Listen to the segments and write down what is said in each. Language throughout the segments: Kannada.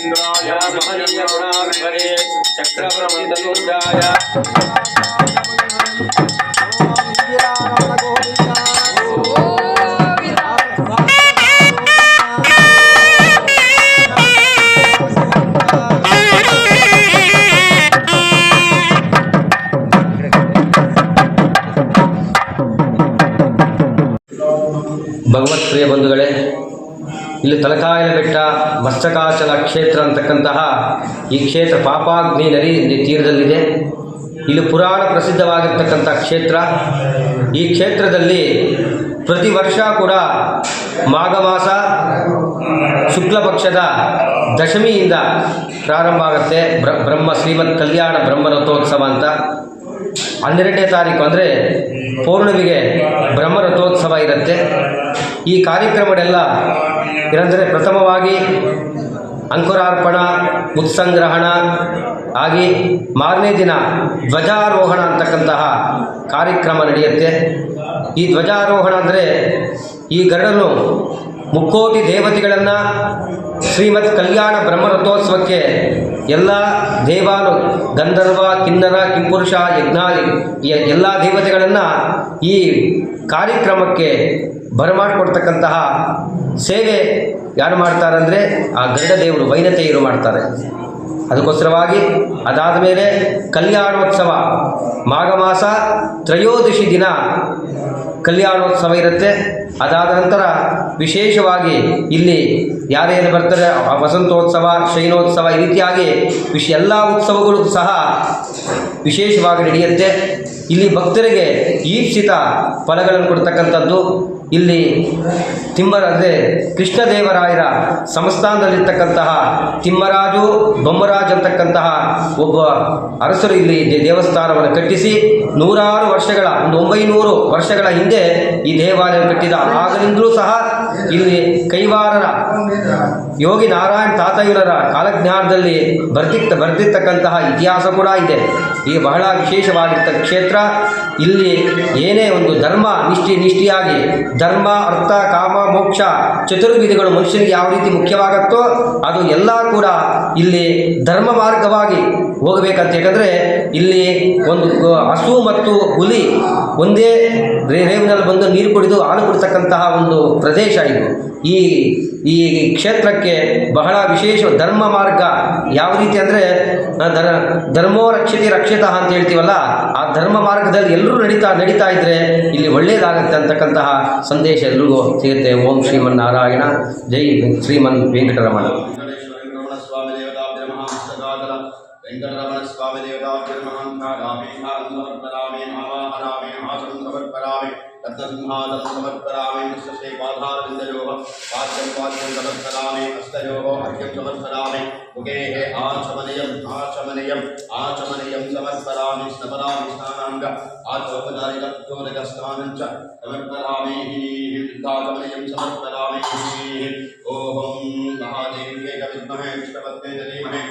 गोपवेन्द्राय महनीयगुणात्मने चक्रवर्तितनुजाय ಭಗವತ್ ಪ್ರಿಯ ಬಂಧುಗಳೇ ಇಲ್ಲಿ ತಲಕಾಯಲ ಬೆಟ್ಟ ಮಸ್ತಕಾಚಲ ಕ್ಷೇತ್ರ ಅಂತಕ್ಕಂತಹ ಈ ಕ್ಷೇತ್ರ ಪಾಪಾಗ್ನಿ ನದಿ ತೀರದಲ್ಲಿದೆ. ಇಲ್ಲಿ ಪುರಾಣ ಪ್ರಸಿದ್ಧವಾಗಿರ್ತಕ್ಕಂಥ ಕ್ಷೇತ್ರ. ಈ ಕ್ಷೇತ್ರದಲ್ಲಿ ಪ್ರತಿ ವರ್ಷ ಕೂಡ ಮಾಘ ಮಾಸ ಶುಕ್ಲ ಪಕ್ಷದ ದಶಮಿಯಿಂದ ಪ್ರಾರಂಭ ಆಗುತ್ತೆ. ಬ್ರ, ಬ್ರಹ್ಮ ಶ್ರೀಮತ್ ಕಲ್ಯಾಣ ಬ್ರಹ್ಮ ರಥೋತ್ಸವ ಅಂತ. ಹನ್ನೆರಡನೇ ತಾರೀಕು ಅಂದರೆ ಪೌರ್ಣಮಿಗೆ ಬ್ರಹ್ಮ ರಥೋತ್ಸವ ಇರುತ್ತೆ. ಈ ಕಾರ್ಯಕ್ರಮಗಳೆಲ್ಲ ಏನಂದರೆ ಪ್ರಥಮವಾಗಿ ಅಂಕುರಾರ್ಪಣ ಉತ್ಸಂಗ್ರಹಣ ಆಗಿ ಮಾರನೇ ದಿನ ಧ್ವಜಾರೋಹಣ ಅಂತಕ್ಕಂತಹ ಕಾರ್ಯಕ್ರಮ ನಡೆಯುತ್ತೆ. ಈ ಧ್ವಜಾರೋಹಣ ಅಂದರೆ ಈ ಗರುಡನು ಮುಕ್ಕೋಟಿ ದೇವತೆಗಳನ್ನು ಶ್ರೀಮತ್ ಕಲ್ಯಾಣ ಬ್ರಹ್ಮರಥೋತ್ಸವಕ್ಕೆ ಎಲ್ಲ ದೇವಾನು ಗಂಧರ್ವ, ಕಿನ್ನರ, ಕಿಂಪುರುಷ ಯಜ್ಞಾಲಿ ಎಲ್ಲ ದೇವತೆಗಳನ್ನು ಈ ಕಾರ್ಯಕ್ರಮಕ್ಕೆ ಬರಮಾಡಿಕೊಡ್ತಕ್ಕಂತಹ ಸೇವೆ ಯಾರು ಮಾಡ್ತಾರೆ ಅಂದರೆ ಆ ಗರುಡ ದೇವರು ವೈನತೆಯರು ಮಾಡ್ತಾರೆ. ಅದಕ್ಕೋಸ್ಕರವಾಗಿ ಅದಾದ ಮೇಲೆ ಕಲ್ಯಾಣೋತ್ಸವ ಮಾಘ ಮಾಸ ತ್ರಯೋದಶಿ ದಿನ ಕಲ್ಯಾಣೋತ್ಸವ ಇರುತ್ತೆ. ಅದಾದ ನಂತರ ವಿಶೇಷವಾಗಿ ಇಲ್ಲಿ ಯಾರೇನು ಬರ್ತಾರೆ ವಸಂತೋತ್ಸವ, ಶೈನೋತ್ಸವ ಈ ರೀತಿಯಾಗಿ ವಿಶ್ ಎಲ್ಲ ಉತ್ಸವಗಳು ಸಹ ವಿಶೇಷವಾಗಿ ನಡೆಯುತ್ತೆ. ಇಲ್ಲಿ ಭಕ್ತರಿಗೆ ಈಪ್ಸಿತ ಫಲಗಳನ್ನು ಕೊಡ್ತಕ್ಕಂಥದ್ದು ಇಲ್ಲಿ ತಿಮ್ಮರ ಅಂದರೆ ಕೃಷ್ಣದೇವರಾಯರ ಸಂಸ್ಥಾನದಲ್ಲಿರ್ತಕ್ಕಂತಹ ತಿಮ್ಮರಾಜು ಬೊಮ್ಮರಾಜ್ ಅಂತಕ್ಕಂತಹ ಒಬ್ಬ ಅರಸರು ಇಲ್ಲಿ ದೇವಸ್ಥಾನವನ್ನು ಕಟ್ಟಿಸಿ ನೂರಾರು ವರ್ಷಗಳ ಒಂದು ಒಂಬೈನೂರು ವರ್ಷಗಳ ಹಿಂದೆ ಈ ದೇವಾಲಯ ಕಟ್ಟಿದ. ಆಗಲಿಂದಲೂ ಸಹ ಇಲ್ಲಿ ಕೈವಾರರ ಯೋಗಿ ನಾರಾಯಣ ತಾತಯ್ಯರ ಕಾಲಜ್ಞಾನದಲ್ಲಿ ಬರ್ದಿತ್ತ ಬರ್ದಿರ್ತಕ್ಕಂತಹ ಇತಿಹಾಸ ಕೂಡ ಇದೆ. ಈ ಬಹಳ ವಿಶೇಷವಾಗಿರ್ತ ಕ್ಷೇತ್ರ ಇಲ್ಲಿ ಏನೇ ಒಂದು ಧರ್ಮ ನಿಷ್ಠಿ ನಿಷ್ಠಿಯಾಗಿ, ಧರ್ಮ, ಅರ್ಥ, ಕಾಮ, ಮೋಕ್ಷ, ಚತುರ್ವಿಧಿಗಳು ಮನುಷ್ಯನಿಗೆ ಯಾವ ರೀತಿ ಮುಖ್ಯವಾಗುತ್ತೋ ಅದು ಎಲ್ಲ ಕೂಡ ಇಲ್ಲಿ ಧರ್ಮ ಮಾರ್ಗವಾಗಿ ಹೋಗಬೇಕಂತ ಯಾಕಂದರೆ ಇಲ್ಲಿ ಒಂದು ಹಸು ಮತ್ತು ಹುಲಿ ಒಂದೇ ರೇವಿನಲ್ಲಿ ಬಂದು ನೀರು ಕುಡಿದು ಹಾಲು ಕುಡಿತಕ್ಕಂತಹ ಒಂದು ಪ್ರದೇಶ ಇದು. ಈ ಈ ಕ್ಷೇತ್ರಕ್ಕೆ ಬಹಳ ವಿಶೇಷ ಧರ್ಮ ಮಾರ್ಗ ಯಾವ ರೀತಿ ಅಂದರೆ ಧರ, ಧರ್ಮೋ ರಕ್ಷತೆ ರಕ್ಷಿತ ಅಂತ ಹೇಳ್ತೀವಲ್ಲ, ಆ ಧರ್ಮ ಮಾರ್ಗದಲ್ಲಿ ಎಲ್ಲರೂ ನಡೀತಾ ನಡೀತಾ ಇದ್ದರೆ ಇಲ್ಲಿ ಒಳ್ಳೆಯದಾಗುತ್ತೆ ಅಂತಕ್ಕಂತಹ ಸಂದೇಶ ಎಲ್ರಿಗೂ ಸಿಗುತ್ತೆ. ಓಂ ಶ್ರೀಮನ್ ನಾರಾಯಣ ಜೈ ಶ್ರೀಮನ್ ವೆಂಕಟರಮಣ. محنت می ناچ سمرواج آچوپاری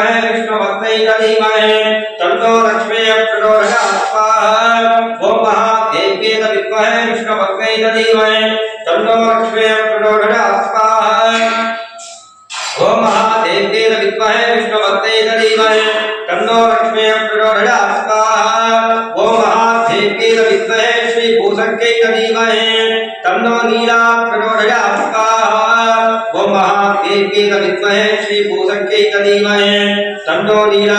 विद्महे विष्णुभक्त्यै धीमहि तन्नो लक्ष्मी प्रचोदयात् ओम महादेव्ये विद्महे विष्णुभक्त्यै धीमहि तन्नो लक्ष्मी प्रचोदयात् ओम महादेव्ये विद्महे विष्णुभक्त्यै धीमहि तन्नो लक्ष्मी प्रचोदयात् ओम महादेव्ये विद्महे श्री भूषङ्कै धीमहि तन्नो नीला प्रचोदयात् ओम महादेव्ये विद्महे श्री भूषङ्कै धीमहि तन्नो नीला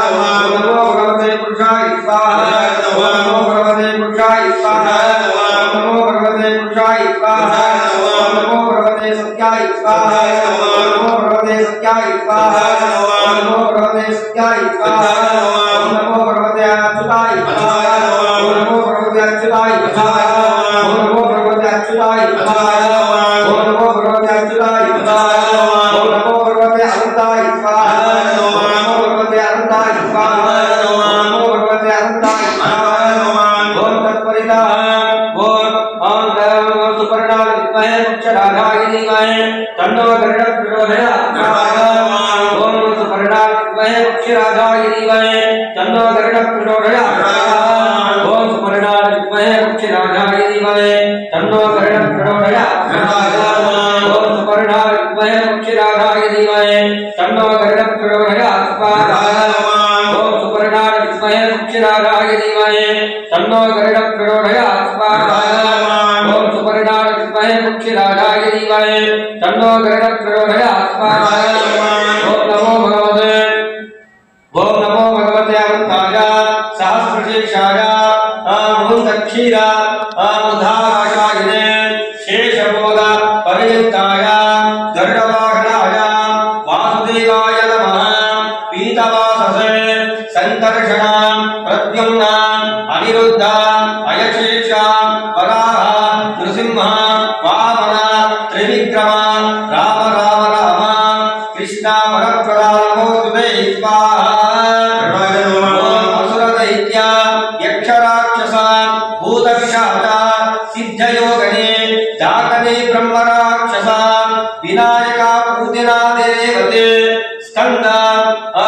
اتبا ہے نمو بھگوتے کیا اتبا ہے نمو بھگوتے کیا اتبا ہے نمو بھگوتے اچھلائی نمو بھگوتے اچھلائی نمو بھگوتے اچھلائی तन्नो गरुड प्रचोदयात् అనిరుద్ధ అయచేక్ష వరాహ నృసింహ వామన త్రివిక్రమ రామ రామ రామ కృష్ణ వరప్రద నమోస్తుతే స్వాహ అసుర దైత్య యక్ష రాక్షస భూత విషాద సిద్ధయోగనే జాతనే బ్రహ్మ రాక్షస వినాయక పూతినా దేవతే స్కంద ఆ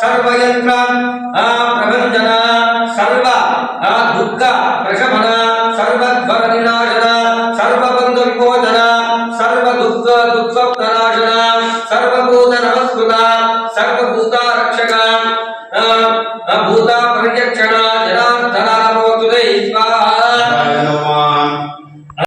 ¡Sarro!